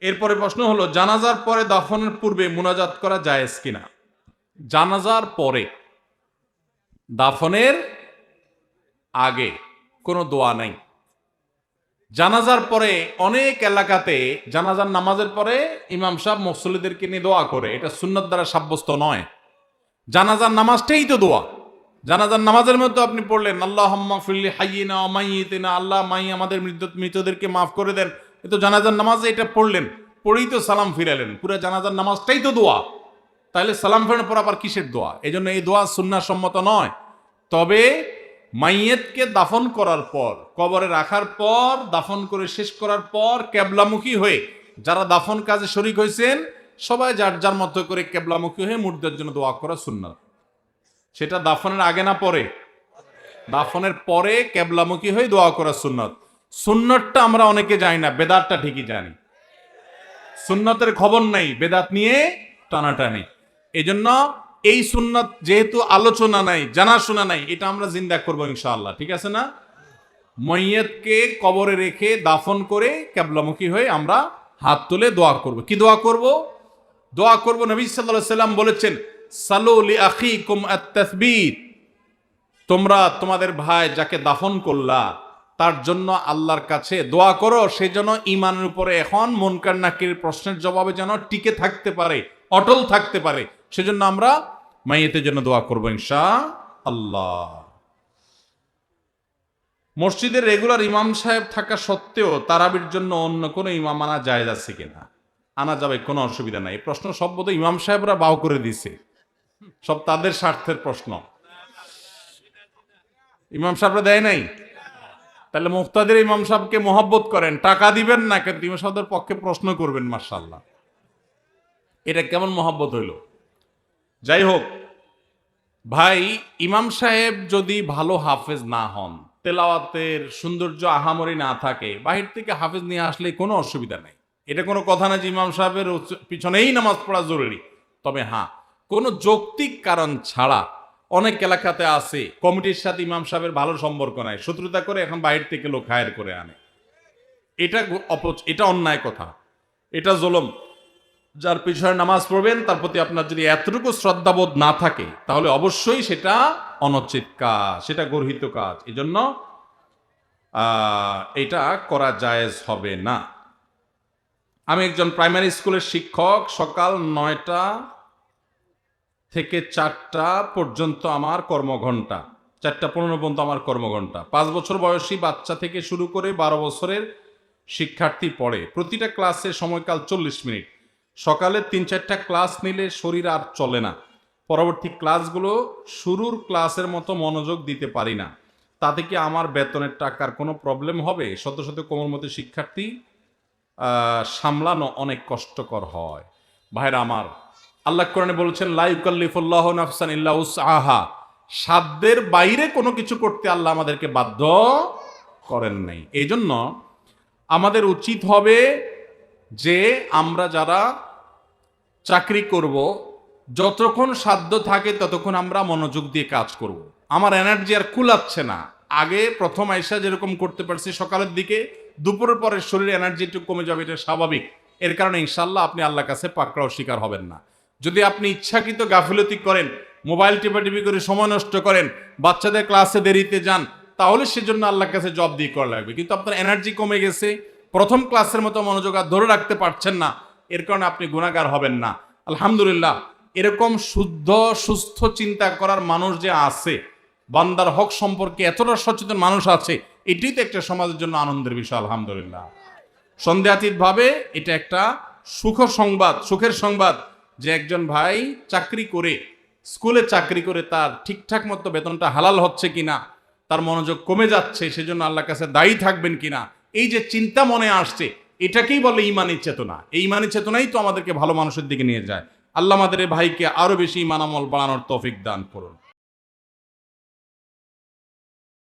এরপরে প্রশ্ন হলো, জানাজার পরে দাফনের পূর্বে মুনাজাত করা জায়েজ কিনা? জানাজার পরে, দাফনের আগে কোনো দোয়া নাই। জানাজার পরে অনেক এলাকাতে, জানাজার নামাজের পরে ইমাম সাহেব মুসল্লিদেরকে নিয়ে দোয়া করে। এটা সুন্নত দ্বারা সাব্যস্ত নয়। জানাজার নামাজটাই তো দোয়া। জানাজার নামাজের মধ্যে আপনি পড়লেন আল্লাহ ফিল্লি হাইয়িনা আল্লাহ মাই আমাদের মৃত, মৃতদেরকে মাফ করে দেন। এ তো জানাজার নামাজে এটা পড়লেন, পড়েই তো সালাম ফিরালেন। পুরো জানাজার নামাজটাই তো দোয়া। তাহলে সালাম ফেরানোর পর আবার কিসের দোয়া? এই জন্য এই দোয়া সুন্না সম্মত নয়। তবে মাইয়েতকে দাফন করার পর, কবরে রাখার পর, দাফন করে শেষ করার পর কেবলামুখী হয়ে যারা দাফন কাজে শরিক হয়েছেন, সবাই যার যার মতো করে কেবলামুখী হয়ে মুর্দার জন্য দোয়া করা সুন্নাত। সেটা দাফনের আগে না পরে? দাফনের পরে কেবলামুখী হয়ে দোয়া করা সুন্নত। সুন্নতটা আমরা অনেকে জানি না, বেদাতটা ঠিকই জানি। সুন্নতের খবর নেই, বেদাত নিয়ে টানাটানি। এই জন্য এই সুন্নত যেহেতু আলোচনা নাই, জানাশোনা নাই, এটা আমরা জিন্দা করব ইনশাআল্লাহ, ঠিক আছে না? মৈয়তকে কবরে রেখে দাফন করে কেবলামুখী হয়ে আমরা হাত তুলে দোয়া করব। কি দোয়া করব? দোয়া করব, নবী সাল্লাল্লাহু সাল্লাম বলেছেন, সালু লি আখিকুম আত-তাসবিত। তোমরা তোমাদের ভাই যাকে দাফন করলা তার জন্য আল্লাহর কাছে দোয়া করো, সে যেন ইমানের উপরে এখন মনকার নাকির প্রশ্নের জবাবে যেন টিকে থাকতে পারে, অটল থাকতে পারে। সেজন্য আমরা মাইয়েতের জন্য দোয়া করব ইনশা আল্লাহ মসজিদের রেগুলার ইমাম সাহেব থাকা সত্ত্বেও তারাবির জন্য অন্য কোনো ইমাম আনা যায় যাচ্ছে কিনা? আনা যাবে, কোনো অসুবিধা নাই। প্রশ্ন সব বোধহয় ইমাম সাহেবরা বাউ করে দিছে। সব তাদের স্বার্থের প্রশ্ন। ইমাম সাহেবরা দেয় নাই? তাহলে মুক্তাদের ইমাম সাহেবকে মহব্বত করেন, টাকা দিবেন না, কিন্তু ইমাম সাহেবদের পক্ষে প্রশ্ন করবেন মার্শাল্লাহ এটা কেমন মহব্বত হইল? যাই হোক, ভাই, ইমাম সাহেব যদি ভালো হাফেজ না হন, তেলাওয়াতের সৌন্দর্য আহামরি না থাকে, বাহির থেকে হাফেজ নিয়ে আসলে কোনো অসুবিধা নেই। এটা কোনো কথা না যে ইমাম সাহেবের পিছনেই নামাজ পড়া জরুরি। তবে হ্যাঁ কোনো যৌক্তিক কারণ ছাড়া অনেক এলাকাতে আছে। কমিটির সাথে ইমাম সাহেবের ভালো সম্পর্ক নাই। শত্রুতা করে এখন বাইরে থেকে লোক হায়ার করে আনে। এটা অপচ এটা অন্যায় কথা। এটা জলম। যার পিছনে নামাজ পড়বেন, তার প্রতি আপনার যদি এতটুকু শ্রদ্ধাবোধ না থাকে, তাহলে অবশ্যই সেটা অনুচিত কাজ, সেটা গর্হিত কাজ। এই জন্য এটা করা জায়েজ হবে না। আমি একজন প্রাইমারি স্কুলের শিক্ষক। সকাল নয়টা থেকে চারটা পর্যন্ত আমার কর্মঘণ্টা, চারটা পনেরো পর্যন্ত আমার কর্মঘণ্টা। পাঁচ বছর বয়সী বাচ্চা থেকে শুরু করে বারো বছরের শিক্ষার্থী পড়ে। প্রতিটা ক্লাসে সময়কাল চল্লিশ মিনিট। সকালে তিন চারটা ক্লাস নিলে শরীর আর চলে না। পরবর্তী ক্লাসগুলো শুরুর ক্লাসের মতো মনোযোগ দিতে পারি না। তাতে কি আমার বেতনের টাকার কোনো প্রবলেম হবে? শত শত কোমর মতো শিক্ষার্থী সামলানো অনেক কষ্টকর হয়। ভাইরা আমার আল্লাহ কোরআনে বলেছেন লাইকাল্লিফুল্লাহ নাফসান ইল্লা সাধ্যের বাইরে কোনো কিছু করতে আল্লাহ আমাদেরকে বাধ্য করেন নাই। এই জন্য আমাদের উচিত হবে যে আমরা যারা চাকরি করব, যতক্ষণ সাধ্য থাকে ততক্ষণ আমরা মনোযোগ দিয়ে কাজ করব। আমার এনার্জি আর কুলাচ্ছে না। আগে প্রথম আয়সা যেরকম করতে পারছি, সকালের দিকে দুপুরের পরে শরীরে এনার্জি একটু কমে যাবে, এটা স্বাভাবিক। এর কারণে ইনশাল্লাহ আপনি আল্লাহর কাছে পাকড়াও শিকার হবেন না। যদি আপনি ইচ্ছাকৃত গাফিলতি করেন, মোবাইল টিপাটিপি করে সময় নষ্ট করেন, বাচ্চাদের ক্লাসে দেরিতে যান, তাহলে সেজন্য আল্লাহর কাছে জব দিয়ে করা লাগবে। কিন্তু আপনার এনার্জি কমে গেছে, প্রথম ক্লাসের মতো মনোযোগ আর ধরে রাখতে পারছেন না, এর কারণে আপনি গুণাগার হবেন না। আলহামদুলিল্লাহ, এরকম শুদ্ধ, সুস্থ চিন্তা করার মানুষ যে আছে, বান্দার হক সম্পর্কে এতটা সচেতন মানুষ আছে, এটাই তো একটা সমাজের জন্য আনন্দের বিষয়, আলহামদুলিল্লাহ। সন্দেহাতীতভাবে এটা একটা সুখ সংবাদ, সুখের সংবাদ। যে একজন ভাই চাকরি করে, স্কুলে চাকরি করে তার ঠিকঠাক মতো বেতনটা হালাল হচ্ছে কিনা, তার মনোযোগ কমে যাচ্ছে, সেজন্য আল্লাহর কাছে দায়ী থাকবেন কিনা, এই যে চিন্তা মনে আসছে, এটাকেই বলে ইমানি চেতনা। এই ইমানি চেতনাই তো আমাদেরকে ভালো মানুষের দিকে নিয়ে যায়। আল্লাহ আমাদের ভাইকে আরও বেশি ইমান আমল বাড়ানোর তৌফিক দান করুন।